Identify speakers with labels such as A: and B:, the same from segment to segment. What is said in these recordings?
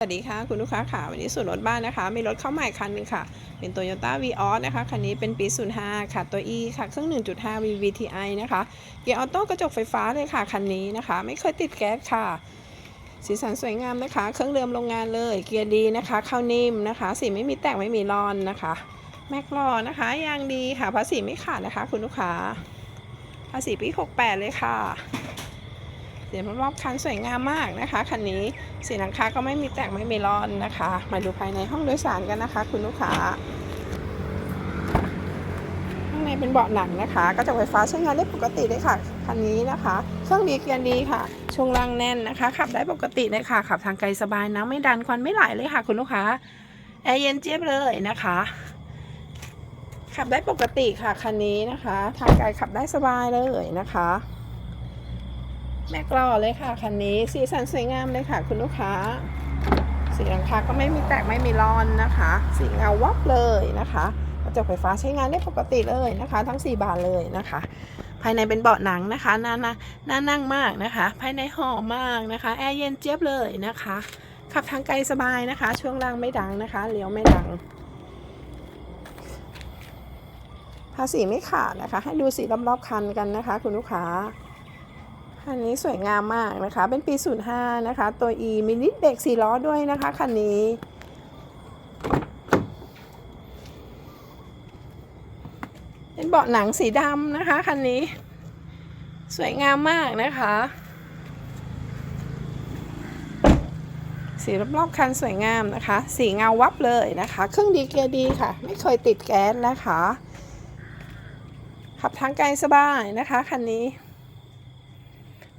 A: สวัสดีค่ะ คุณลูกค้าค่ะ วันนี้ส่วนรถบ้านนะคะ มีรถเข้าใหม่คันหนึงค่ะ เป็น Toyota v ีออสนะคะ คันนี้เป็นปี 05 ค่ะ ตัว E ค่ะ เครื่อง 1.5 VVTi นะคะ เกียร์ออโต้กระจกไฟฟ้าเลยค่ะ คันนี้นะคะ ไม่เคยติดแก๊สค่ะ สีสันสวยงามนะคะ เครื่องเดิมโรงงานเลย เกียร์ดีนะคะ เข้านิ่มนะคะ สีไม่มีแตกไม่มีรอนนะคะ แม็กลอนะคะยางดีค่ะ ภาษีไม่ขาดนะคะ คุณลูกค้า ภาษีปี 68 เลยค่ะ เสียงรอบๆคันสวยงามมากนะคะคันนี้สีหลังคาก็ไม่มีแตกไม่มีรอนนะคะ มาดูภายในห้องโดยสารกันนะคะ คุณลูกค้าข้างในเป็นเบาะหนังนะคะกระจกไฟฟ้าใช้งานได้ปกติเลยค่ะคันนี้นะคะเครื่องดีเกียร์ดีค่ะช่วงล่างแน่นนะคะขับได้ปกติเลยค่ะขับทางไกลสบายนะไม่ดันควันไม่ไหลเลยค่ะ คุณลูกค้าแอร์เย็นเจี๊ยบเลยนะคะขับได้ปกติค่ะคันนี้นะคะ ทางไกลขับได้สบายเลยนะคะ แม็กล่อเลยค่ะคันนี้สีสันสวยงามเลยค่ะ คุณลูกค้า สีหลังคาก็ไม่มีแตกไม่มีรอนนะคะ สีเงาวับเลยนะคะกระจกไฟฟ้าใช้งานได้ปกติเลยนะคะ ทั้ง 4 บานเลยนะคะ ภายในเป็นเบาะหนังนะคะน่าน่าน่านั่งมากนะคะ ภายในหอมมากนะคะแอร์เย็นเจี๊ยบเลยนะคะ ขับทางไกลสบายนะคะ ช่วงล่างไม่ดังนะคะเลี้ยวไม่ดังภาษีไม่ขาดนะคะ ให้ดูสีรอบๆคันกันนะคะ คุณลูกค้า คันนี้สวยงามมากนะคะ เป็นปี 05 นะคะ ตัว E มีนิดเบรกสี่ล้อด้วยนะคะคันนี้เป็นเบาะหนังสีดำนะคะคันนี้ สวยงามมากนะคะ สีรอบๆคันสวยงามนะคะ สีเงาวับเลยนะคะ เครื่องดีเกียร์ดีค่ะ ไม่เคยติดแก๊สนะคะขับทางไกลสบายนะคะคันนี้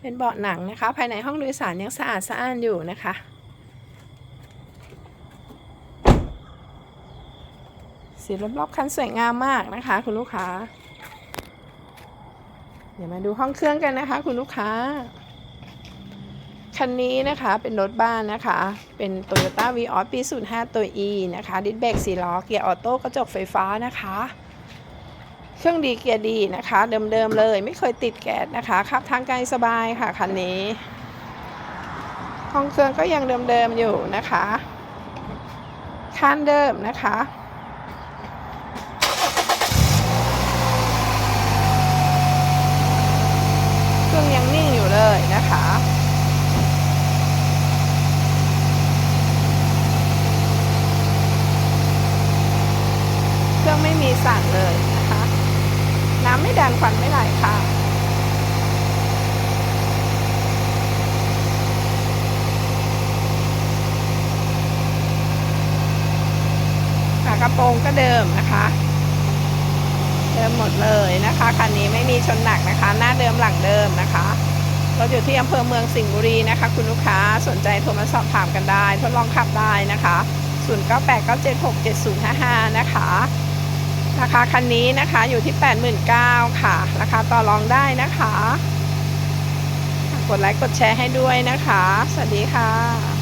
A: เป็นเบาะหนังนะคะ ภายในห้องโดยสารยังสะอาดสะอ้านอยู่นะคะ สีรอบๆคันสวยงามมากนะคะ คุณลูกค้า เดี๋ยวมาดูห้องเครื่องกันนะคะ คุณลูกค้า คันนี้นะคะเป็นรถบ้านนะคะ เป็น Toyota v ีออสปี 05 ตัว E นะคะ ดิสเบรกสีล้อ เกียร์ออโต้ กระจกไฟฟ้านะคะ เครื่องดีเกียร์ดีนะคะ เดิมๆเลยไม่เคยติดแก๊สนะคะขับทางไกลสบายค่ะคันนี้ห้องเครื่องก็ยังเดิมๆอยู่นะคะคันเดิมนะคะเครื่องยังนิ่งอยู่เลยนะคะเครื่องไม่มีสั่นเลย น้ำไม่ดันควันไม่ไหลค่ะฝากระโปรงก็เดิมนะคะ เดิมหมดเลยนะคะคันนี้ไม่มีชนหนักนะคะ หน้าเดิมหลังเดิมนะคะเราอยู่ที่อำเภอเมืองสิงห์บุรีนะคะ คุณลูกค้าสนใจโทรมาสอบถามกันได้ ทดลองขับได้นะคะ 0989767055 นะคะ ราคาคันนี้นะคะอยู่ที่ 89,000ค่ะ ราคาต่อรองได้นะคะ กดไลค์กดแชร์ให้ด้วยนะคะ สวัสดีค่ะ